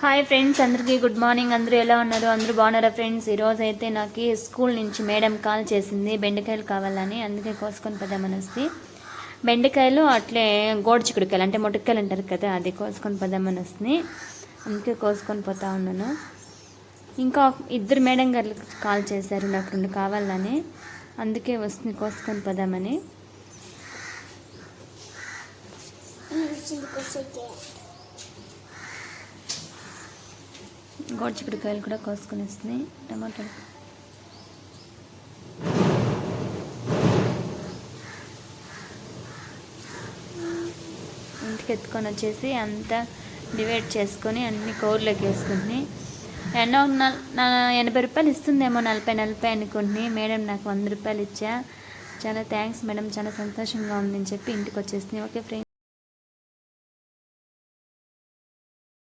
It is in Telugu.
హాయ్ ఫ్రెండ్స్ అందరికీ గుడ్ మార్నింగ్ అందరూ ఎలా ఉన్నారు? అందరూ బాగున్నారా ఫ్రెండ్స్ ఈరోజు అయితే నాకు స్కూల్ నుంచి మేడం కాల్ చేసింది బెండకాయలు కావాలని. అందుకే కోసుకొని పోదామని వస్తే బెండకాయలు అట్లే గోడు అంటే మొట్టకాయలు అంటారు కదా అది కోసుకొని పోదామని వస్తుంది అందుకే కోసుకొని పోతా ఉన్నాను. ఇంకా ఇద్దరు మేడం గారు కాల్ చేశారు నాకు రెండు కావాలని. అందుకే వస్తుంది కోసుకొని పోదామని. Hm, గోడు చిక్కుడుకాయలు కూడా కోసుకొని వస్తున్నాయి. టమాటాలు ఇంటికి ఎత్తుకొని వచ్చేసి అంతా డివైడ్ చేసుకొని అన్ని కోర్లోకి వేసుకుంటుని ఎన్నో నా ఎనభై రూపాయలు ఇస్తుందేమో నలభై నలభై అనుకుంటుని మేడం నాకు వంద రూపాయలు ఇచ్చా. చాలా థ్యాంక్స్ మేడం చాలా సంతోషంగా ఉందని చెప్పి ఇంటికి వచ్చేసింది ఓకే ఫ్రెండ్స్.